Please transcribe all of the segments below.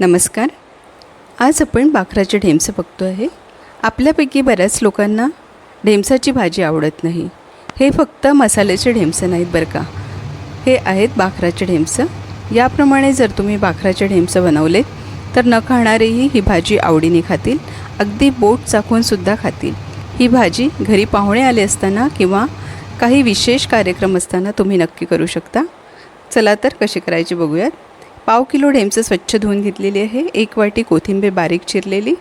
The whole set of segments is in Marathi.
नमस्कार. आज आपण बाकराचे ढेमसं बघतो आहे. आपल्यापैकी बऱ्याच लोकांना ढेमसाची भाजी आवडत नाही. हे फक्त मसाल्याचे ढेमसं नाहीत बरं का? हे आहेत बाकराचे ढेमसं. याप्रमाणे जर तुम्ही बाकराचे ढेमसं बनवले तर न खाणारेही ही भाजी आवडीने खातील. अगदी बोट चाखूनसुद्धा खातील. ही भाजी घरी पाहुणे आले असताना किंवा काही विशेष कार्यक्रम असताना तुम्ही नक्की करू शकता. चला तर कशी करायची बघूयात. पाव किलो ढेमचं स्वच्छ धुवून घेतलेली आहे. एक वाटी कोथिंबीर बारीक चिरलेली.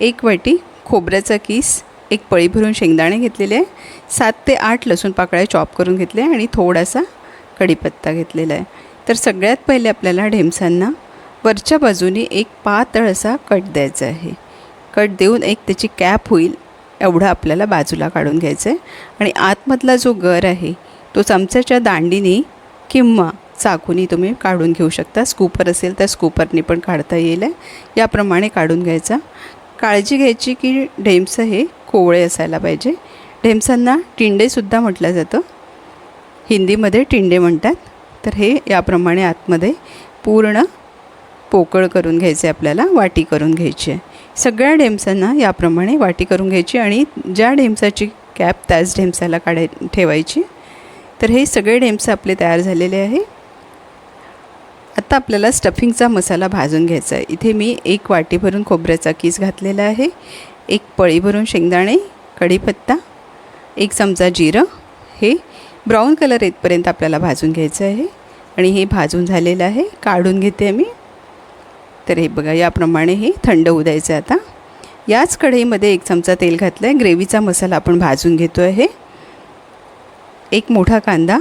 एक वाटी खोबऱ्याचा किस. एक पळी भरून शेंगदाणे घेतलेले. आहे सात ते आठ लसूण पाकळ्या चॉप करून घेतले आणि थोडासा कढीपत्ता घेतलेला आहे. तर सगळ्यात पहिले आपल्याला ढेमसांना वरच्या बाजूने एक पातळ असा कट द्यायचा आहे. कट देऊन एक त्याची कॅप होईल एवढा आपल्याला बाजूला काढून घ्यायचं आहे आणि आतमधला जो गर आहे तो चमच्याच्या दांडीने किंवा चाकूनी तुम्ही काढून घेऊ शकता. स्कूपर असेल तर स्कूपरनी पण काढता येईल आहे. याप्रमाणे काढून घ्यायचा. काळजी घ्यायची की ढेमसं हे कोवळे असायला पाहिजे. ढेमसांना टिंडेसुद्धा म्हटलं जातं. हिंदीमध्ये टिंडे म्हणतात. तर हे याप्रमाणे आतमध्ये पूर्ण पोकळ करून घ्यायचे आपल्याला वाटी करून घ्यायची आहे. सगळ्या ढेमसांना याप्रमाणे वाटी करून घ्यायची आणि ज्या ढेमसाची कॅप त्याच ढेमसाला काढाय ठेवायची. तर हे सगळे ढेमसं आपले तयार झालेले आहे. आता आपल्याला स्टफिंगचा मसाला भाजून घ्यायचा आहे. इथे मी एक वाटी भरून खोबऱ्याचा किस घातलेला आहे. एक पळी भरून शेंगदाणे कढीपत्ता एक चमचा जिरं. हे ब्राऊन कलर येतपर्यंत आपल्याला भाजून घ्यायचं आहे. आणि हे भाजून झालेलं आहे. काढून घेते मी. तर हे बघा याप्रमाणे हे थंड होऊ द्यायचं आहे आता. याच कढईमध्ये एक चमचा तेल घातलं आहे ग्रेव्हीचा मसाला आपण भाजून घेतो आहे. एक मोठा कांदा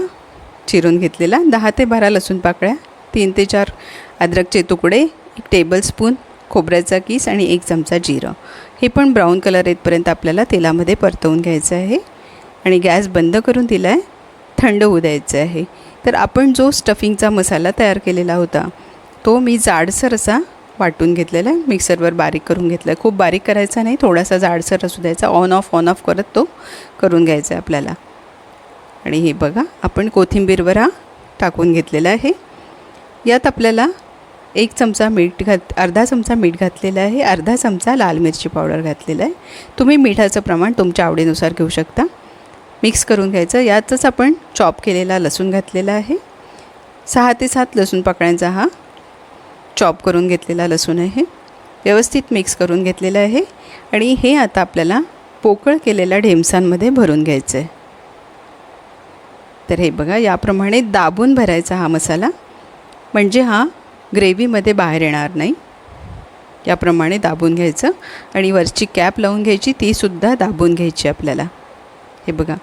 चिरून घेतलेला. दहा ते बारा लसूण पाकळ्या. तीन ते चार अद्रकचे तुकडे एक टेबलस्पून खोबऱ्याचा किस आणि एक चमचा जिरं. हे पण ब्राऊन कलर येतपर्यंत आपल्याला तेलामध्ये परतवून घ्यायचं आहे. आणि गॅस बंद करून दिला आहे थंड होऊ द्यायचं आहे. तर आपण जो स्टफिंगचा मसाला तयार केलेला होता तो मी जाडसर असा वाटून घेतलेला आहे. मिक्सरवर बारीक करून घेतला आहे खूप बारीक करायचा नाही थोडासा जाडसर असू द्यायचा. ऑन ऑफ ऑन ऑफ करत तो करून घ्यायचा आहे आपल्याला. आणि हे बघा आपण कोथिंबीरवर हा टाकून घेतलेला आहे. यात आपल्याला एक चमचा मीठ घात अर्धा चमचा मीठ घातलेला आहे अर्धा चमचा लाल मिरची पावडर घातलेला आहे. तुम्ही मिठाचं प्रमाण तुमच्या आवडीनुसार घेऊ शकता. मिक्स करून घ्यायचं. यातच आपण चॉप केलेला लसूण घातलेला आहे. सहा ते सात लसूण पाकळ्यांचा हा. चॉप करून घेतलेला लसूण आहे. व्यवस्थित मिक्स करून घेतलेलं आहे. आणि हे आता आपल्याला पोकळ केलेल्या ढेमसांमध्ये भरून घ्यायचं आहे तर हे बघा याप्रमाणे दाबून भरायचा हा मसाला. म्हणजे हा ग्रेव्हीमध्ये बाहेर येणार नाही. याप्रमाणे दाबून घ्यायचं आणि वरची कॅप लावून घ्यायची तीसुद्धा दाबून घ्यायची आपल्याला. हे बघा.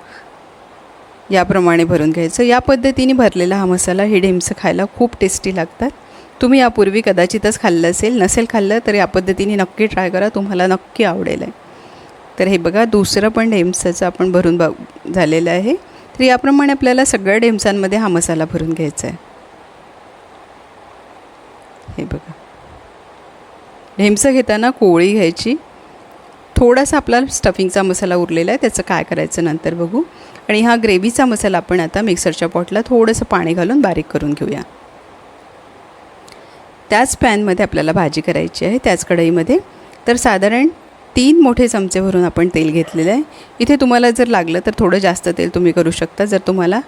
याप्रमाणे भरून घ्यायचं. या पद्धतीने भरलेला हा मसाला हे ढेमसं खायला खूप टेस्टी लागतात. तुम्ही यापूर्वी कदाचितच खाल्लं असेल नसेल खाल्लं तर या पद्धतीने नक्की ट्राय करा. तुम्हाला नक्की आवडेल आहे. तर हे बघा दुसरं पण ढेमसाचं आपण भरून बघ झालेलं आहे. तर याप्रमाणे आपल्याला सगळ्या ढेमसांमध्ये हा मसाला भरून घ्यायचा आहे. हे बघा. ढेमसं घेताना कोळी घ्यायची. थोडासा आपला स्टफिंगचा मसाला उरलेला आहे त्याचं काय करायचं नंतर बघू. आणि हा ग्रेव्हीचा मसाला आपण आता मिक्सरच्या पॉटला थोडंसं पाणी घालून बारीक करून घेऊया. त्याच पॅनमध्ये आपल्याला भाजी करायची आहे. त्याच कढईमध्ये तर साधारण तीन मोठे चमचे भरून आपण तेल घेतलेलं आहे. इथे तुम्हाला जर लागलं तर थोडं जास्त तेल तुम्ही करू शकता. जर तुम्हाला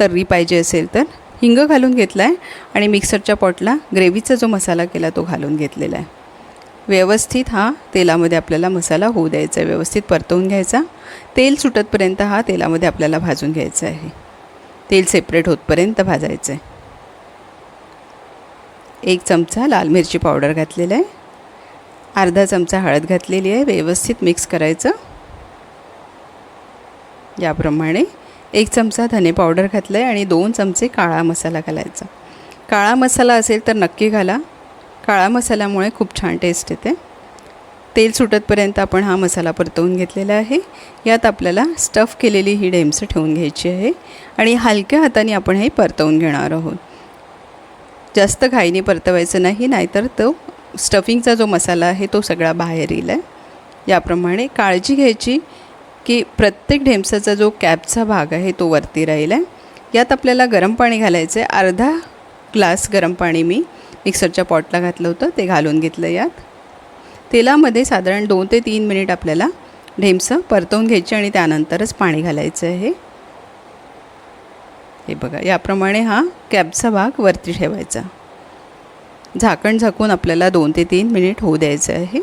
तर्री पाहिजे असेल तर. हिंग घालून घेतला आहे आणि मिक्सरच्या पॉटला ग्रेव्हीचा जो मसाला केला तो घालून घेतलेला आहे. व्यवस्थित हा तेलामध्ये आपल्याला मसाला होऊ द्यायचा आहे. व्यवस्थित परतवून घ्यायचा. तेल सुटतपर्यंत हा तेलामध्ये आपल्याला भाजून घ्यायचा आहे. तेल सेपरेट होतपर्यंत भाजायचं आहे. एक चमचा लाल मिरची पावडर घातलेला आहे. अर्धा चमचा हळद घातलेली आहे. व्यवस्थित मिक्स करायचं. याप्रमाणे एक चमचा धने पावडर घातलं आहे आणि दोन चमचे काळा मसाला घालायचा. काळा मसाला असेल तर नक्की घाला. काळा मसाल्यामुळे खूप छान टेस्ट येते. तेल सुटतपर्यंत आपण हा मसाला परतवून घेतलेला आहे. यात आपल्याला स्टफ केलेली ही डेम्स ठेवून घ्यायची आहे आणि हलक्या हाताने आपण हे परतवून घेणार आहोत. जास्त घाईने परतवायचं नाही नाहीतर तो स्टफिंगचा जो मसाला आहे तो सगळा बाहेर येईल. आहे याप्रमाणे काळजी घ्यायची की प्रत्येक ढेमसाचा जो कॅपचा भाग आहे तो वरती राहील आहे यात आपल्याला गरम पाणी घालायचं आहे अर्धा ग्लास गरम पाणी मी मिक्सरच्या पॉटला घातलं होतं. ते घालून घेतलं यात. तेलामध्ये साधारण दोन ते तीन मिनिट आपल्याला ढेमसं परतवून घ्यायचे आणि त्यानंतरच पाणी घालायचं आहे. हे बघा याप्रमाणे हा कॅबचा भाग वरती ठेवायचा. झाकण झाकून आपल्याला दोन ते तीन मिनिट होऊ द्यायचं आहे.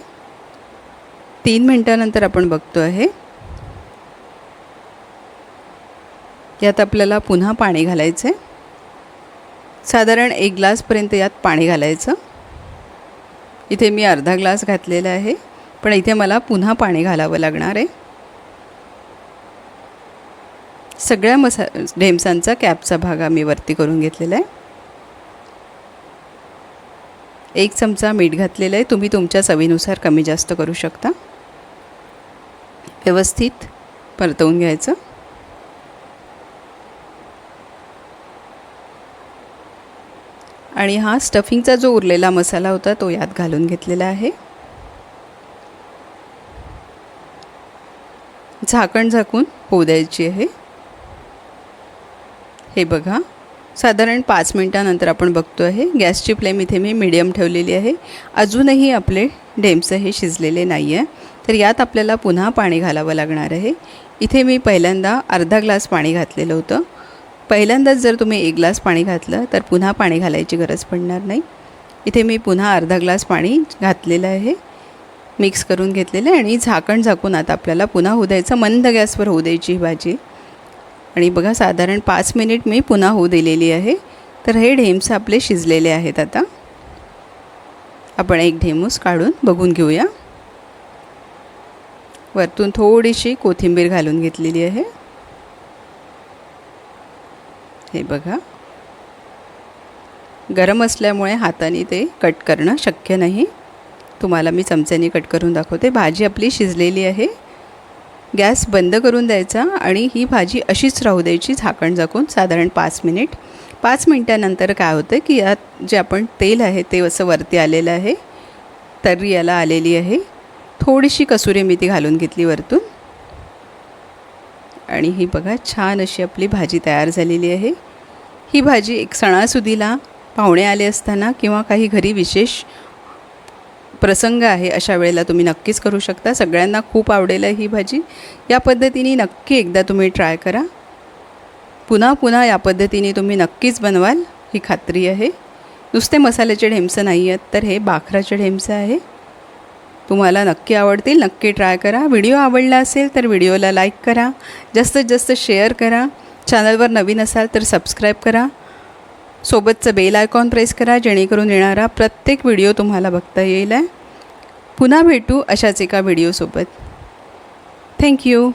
तीन मिनटानंतर आपण बघतो आहे यात आपल्याला पुन्हा पाणी घालायचं आहे साधारण एक ग्लासपर्यंत यात पाणी घालायचं. इथे मी अर्धा ग्लास घातलेला आहे पण इथे मला पुन्हा पाणी घालावं लागणार आहे. सगळ्या मसा ढेमसांचा कॅपचा भाग आम्ही वरती करून घेतलेला आहे. एक चमचा मीठ घातलेलं आहे तुम्ही तुमच्या चवीनुसार कमी जास्त करू शकता. व्यवस्थित परतवून घ्यायचं. आणि हा स्टफिंगचा जो उरलेला मसाला होता तो यात घालून घेतलेला आहे. झाकण झाकून होऊ द्यायची आहे. हे बघा साधारण पाच मिनटानंतर आपण बघतो आहे. गॅसची फ्लेम इथे मी मिडियम ठेवलेली आहे. अजूनही आपले डेम्स हे शिजलेले नाही आहे तर यात आपल्याला पुन्हा पाणी घालावं लागणार आहे. इथे मी पहिल्यांदा अर्धा ग्लास पाणी घातलेलं होतं. पहिल्यांदाच जर तुम्ही एक ग्लास पाणी घातलं तर पुन्हा पाणी घालायची गरज पडणार नाही. इथे मी पुन्हा अर्धा ग्लास पाणी घातलेलं आहे मिक्स करून घेतलेलं आहे आणि झाकण झाकून आता आपल्याला पुन्हा होऊ द्यायचं. मंद गॅसवर होऊ द्यायची ही भाजी. आणि बघा साधारण पाच मिनिट मी पुन्हा होऊ दिलेली आहे. तर हे ढेम्स आपले शिजलेले आहेत आता. आपण एक ढेमूस काढून बघून घेऊया. वरतून थोडीशी कोथिंबीर घालून घेतलेली आहे. हे बघा. गरम असल्यामुळे हाताने ते कट करणं शक्य नाही. तुम्हाला मी चमच्याने कट करून दाखवते. भाजी आपली शिजलेली आहे. गॅस बंद करून द्यायचा आणि ही भाजी अशीच राहू द्यायची झाकण झाकून साधारण पाच मिनिट. पाच मिनटानंतर काय होतं की यात जे आपण तेल आहे ते असं वरती आलेलं आहे. तर्री याला आलेली आहे. थोडीशी कसुरी मेथी घालून घेतली वरतून. आणि ही बघा छान अशी आपली भाजी तयार झालेली आहे. ही भाजी एक सणासुदीला पाहुणे आले असताना किंवा काही घरी विशेष प्रसंग आहे अशा वेळेला तुम्ही नक्कीच करू शकता. सगळ्यांना खूप आवडेल ही भाजी. या पद्धतीने नक्की एकदा तुम्ही ट्राय करा. पुन्हा पुन्हा या पद्धतीने तुम्ही नक्कीच बनवाल. ही खात्री आहे. नुसते मसाल्याचे ढेमसं नाही आहेत तर हे बाखराचे ढेमसं आहे. तुम्हाला नक्की आवडतील नक्की ट्राय करा. व्हिडिओ आवडला असेल तर व्हिडिओला लाईक करा. जास्तीत जास्त शेअर करा. चॅनलवर नवीन असाल तर सबस्क्राईब करा. सोबतचं बेल आयकॉन प्रेस करा जेणेकरून येणारा प्रत्येक व्हिडिओ तुम्हाला बघता येईल आहे पुन्हा भेटू अशाच एका व्हिडिओसोबत. थँक्यू